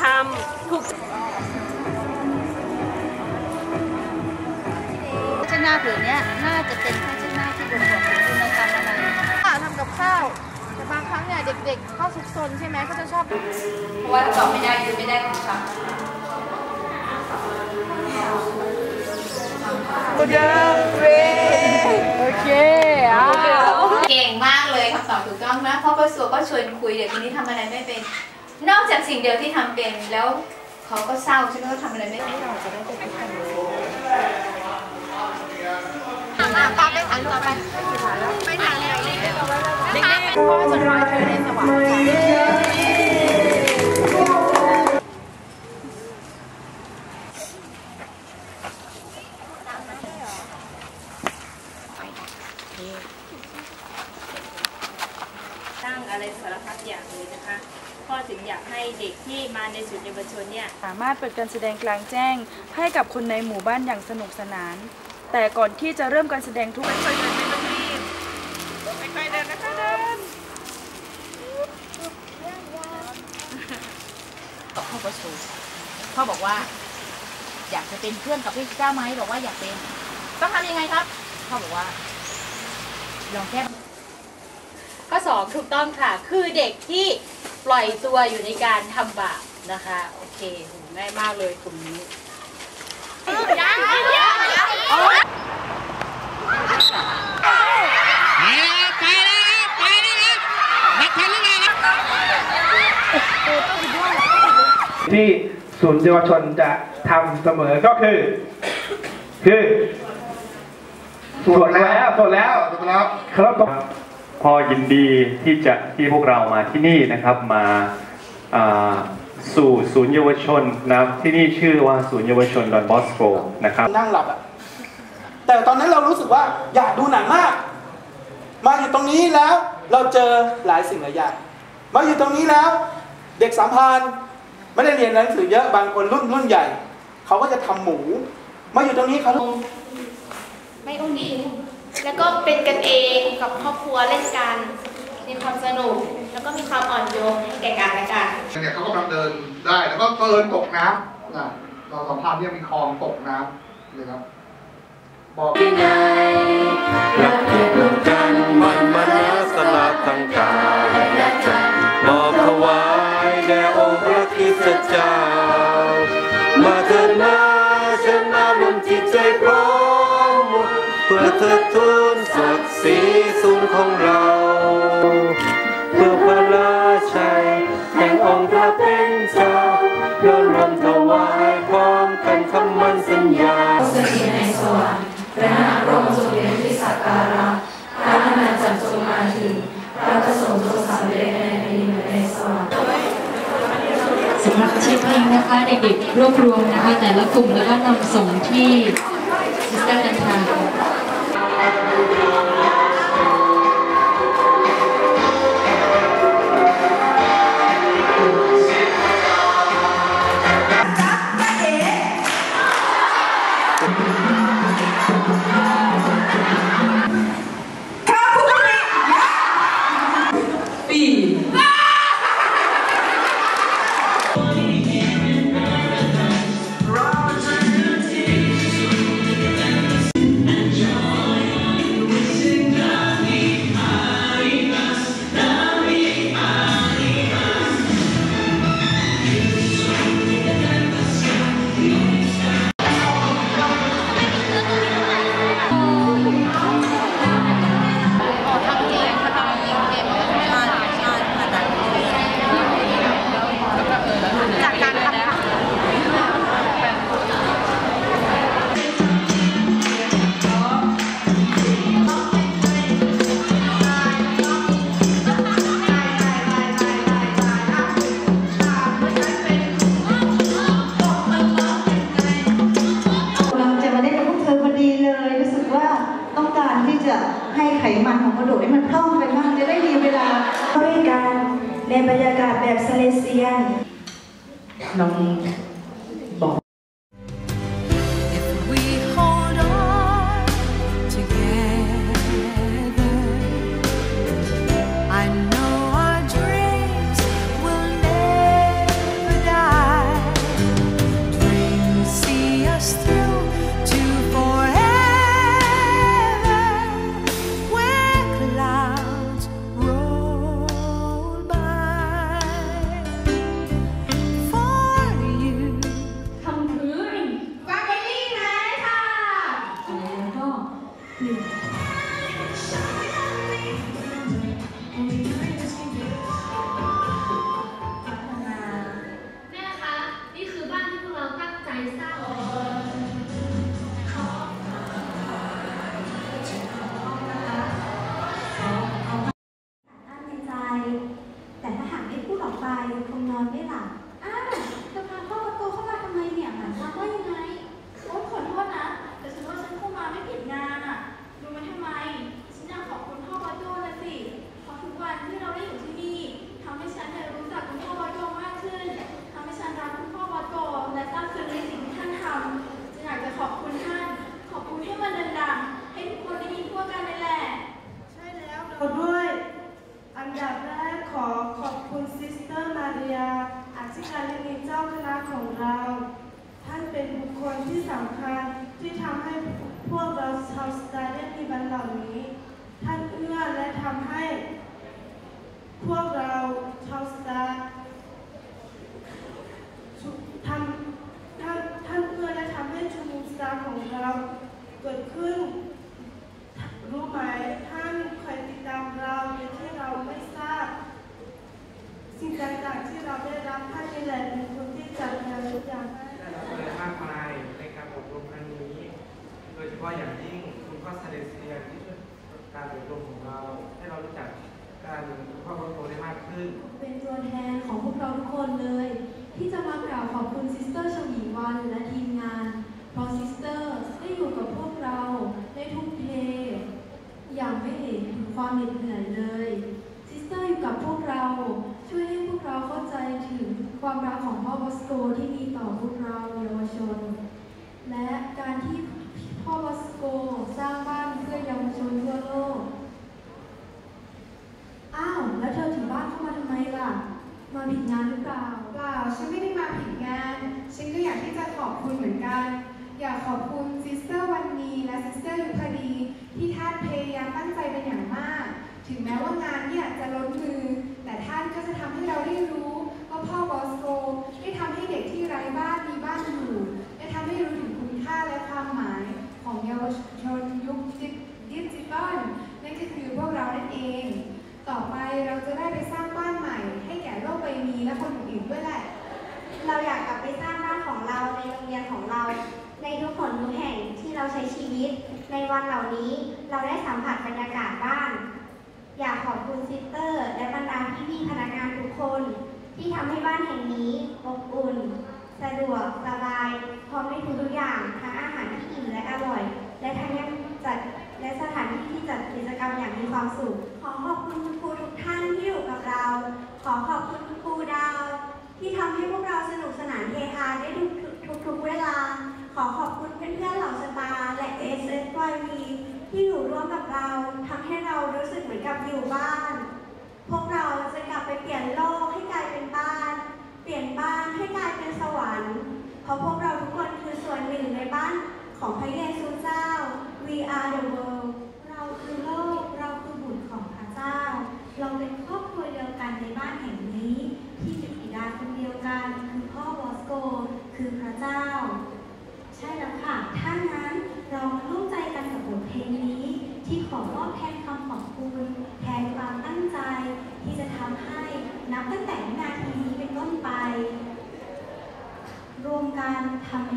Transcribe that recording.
ทำถูกผ้าเช็ดหน้าผืนนี้น่าจะเป็นผ้าเช็ดหน้าที่บ่งบอกถึงคุณธรรมอะไรค่ะทำกับข้าวแต่บางครั้งเนี่ยเด็ก ๆ เข้าซุกซนใช่ไหมก็จะชอบ เพราะว่าตอบไม่ได้คือไม่ได้ของคโอเคอะเก่งมากเลยคำตอบถูกต้องนะเพราะก็สัวก็ชวนคุยเด็กคนนี้ทำอะไรไม่เป็น นอกจากสิ่งเดียวที่ทำเป็นแล้วเขาก็เศร้าใช่ไหมเขาทำอะไรไม่ได้เราจะได้ไปคิดกันปาไปถามต่อไปไปถามอะไรเด็กๆพ่อจะรอเธอในสวรรค์ ตั้งอะไรสารพัดอย่างเลยนะคะพ่อถึงอยากให้เด็กที่มาในศูนย์เยาวชนเนี่ยสามารถเปิดการแสดงกลางแจ้ง ให้กับคนในหมู่บ้านอย่างสนุกสนาน แต่ก่อนที่จะเริ่มการแสดงทุกค่อยๆเดินไม่ต้องรีบค่อยๆเดินนะคะเดินตอบเข้าประชุมพ่อบอกว่า อยากจะเป็นเพื่อนกับพี่เจ้าไหมบอกว่าอยากเป็น ต้องทำยังไงครับพ่อบอกว่าลองแค่ข้ สองถูกต้องค่ะ คือเด็กที่ปล่อยตัวอยู่ในการทำบาปนะคะ โอเคโหง่ายมากเลยกลุ่มนี้ไปแล้วไปแล้วไปแล้วนักพันหรือไงครับที่ศูนย์เยาวชนจะทำเสมอก็คือ คือสวดแล้วสวดแล้วครับ ตพอยินดีที่จะที่พวกเรามาที่นี่นะครับมาอ่าสู่ศูนย์เยาวชนนะครับที่นี่ชื่อว่าศูนย์เยาวชนดอนบอสโกนะครับนั่งหลับอะแต่ตอนนั้นเรารู้สึกว่าอยากดูหนังมาก มาอยู่ตรงนี้แล้วเราเจอหลายสิ่งหลายอย่างมาอยู่ตรงนี้แล้ว เด็กสามพานไม่ได้เรียนหนังสือเยอะบางคนรุ่นรุ่นใหญ่ เขาก็จะทำหมู มาอยู่ตรงนี้เขาไม่อุ้มอิง แล้วก็เป็นกันเองกับครอบครัวเล่นกัน มีความสนุก แล้วก็มีความอ่อนโยนให้แก่กันและกันเนี่ยเขากำลังเดินได้แล้วก็เดินตกน้ำนะเราสัมภาษณ์เนี่ยมีคลองตกน้ำเลยครับบอกที่ไหนรักที่รวมกันมันมนาสละทั้งกายและใจมอบถวายแด่องค์พระคริสต์เจ้ามาเถิดมาเชิญมาบนจิตใจพร้อมื่อเทิดทูนศักดิ์ศรีสูงของเรา เพื่อพระราชัยแห่งองค์พระเป็นเจ้าเรารวมถวายพร้อมกันคำมั่นสัญญาสถิตในสวรรค์พระนาระองค์ทรงเป็นที่สักการะพระนามจักทรงมาถึงพระประสงค์ทรงสำเร็จในแผ่นในสวรรค์สำหรับชีพเพงนะคะเด็กๆรวบรวมนะคะ แต่ละกลุ่มแล้วก็นำส่งที่ มันของกระดูให้มันพร่องไปบ้างจะได้มีเวลาด้วยกันในบรรยากาศแบบซาเลเซียนน้อง ธิการบดีเจ้าคณะของเรา ท่านเป็นบุคคลที่สำคัญที่ทำให้พวกเราชาวสตาร์ได้มีบันเหล่านี้ ท่านเอื้อและทำให้ พวกเราชาวสตาร์ชุทำท่านท่านเอื้อและทำให้ชุมนุมสตาร์ของเราเกิดขึ้น รู้ไหมท่านคอยติดตามเราโดยที่เราไม่ทราบ สิ่งต่างๆที่เราได้รับท่านนี่แหละเป็นคนที่จัดงานทุกอย่างให้ ได้รับอะไรมากมายในการอบรมครั้งนี้ โด ยเฉพาะอย่างยิ่งคุณพ่อเสด็จเสียที่ช่วยการอบรมของเรา ให้เรารู้จักการคุณพ่อพระโตได้มากขึ้น เป็นตัวแทนของพวกเราทุกคนเลย ที่จะมากล่าวขอบคุณซิสเตอร์ชวีวันและทีมงาน เพราะซิสเตอร์ได้อยู่กับพวกเราได้ทุ่มเทอย่างไม่เห็นถึงความเหน็ดเหนื่อยเลยซิสเตอร์อยู่กับพวกเราช่วยให้พวกเราเข้าใจถึงความรักของพ่อบอสโกที่มีต่อพวกเราเยาวชน และการที่ พ่อบอสโกสร้างบ้านเพื่อเยาวชนทั่วโลก อ้าว แล้วเธอถึงบ้านเข้ามาทำไมล่ะ มาผิดงานหรือเปล่า เปล่า ฉันไม่ได้มาผิดงาน ฉันก็อยากที่จะขอบคุณเหมือนกัน อยากขอบคุณซิสเตอร์วันนีและซิสเตอร์ยุพดี ที่ท่านพยายามตั้งใจเป็นอย่างมาก ถึงแม้ว่างานเนี่ยจะล้นมือ แต่ท่านก็จะทำให้เราได้รู้ว่าพ่อบอสโก ในทุกหนทุกแห่งที่เราใช้ชีวิต ในวันเหล่านี้เราได้สัมผัสบรรยากาศบ้านอยากขอบคุณซิสเตอร์ และบรรดาพี่ๆพนักงานทุกคน ที่ทำให้บ้านแห่งนี้อบอุ่น สะดวกสบาย พร้อมในทุกๆอย่างทั้งอาหารที่อิ่มและอร่อย และทั้งยังจัดและสถานที่ที่จัดกิจกรรมอย่างมีความสุข ขอขอบคุณคุณครูทุกท่านที่อยู่กับเรา ขอขอบคุณคุณครูดาว ที่ทำให้พวกเราสนุกสนานเฮฮาได้ทุกทุกเวลา ขอขอบคุณเพื่อนๆเหล่าสตาร์และ s s y v ที่อยู่ร่วมกับเราทำให้เรารู้สึกเหมือนกับอยู่บ้าน พวกเราจะกลับไปเปลี่ยนโลกให้กลายเป็นบ้าน เปลี่ยนบ้านให้กลายเป็นสวรรค์ เพราะพวกเราทุกคนคือส่วนหนึ่งในบ้านของพระเยซูเจ้า We are the world เราคือโลก เราคือบุตรของพระเจ้า เราเป็นครอบครัวเดียวกันในบ้านแห่งนี้ ที่มีบิดาคนเดียวกัน คือพ่อบอสโก คือพระเจ้า ใช่แล้วค่ะ ถ้างั้นเรามาร่วมใจกันกับบทเพลงนี้ ที่ขอมอบแทนคำขอบคุณ แทนความตั้งใจ ที่จะทำให้นับตั้งแต่วินาทีนี้เป็นต้นไป รวมกัน ทำ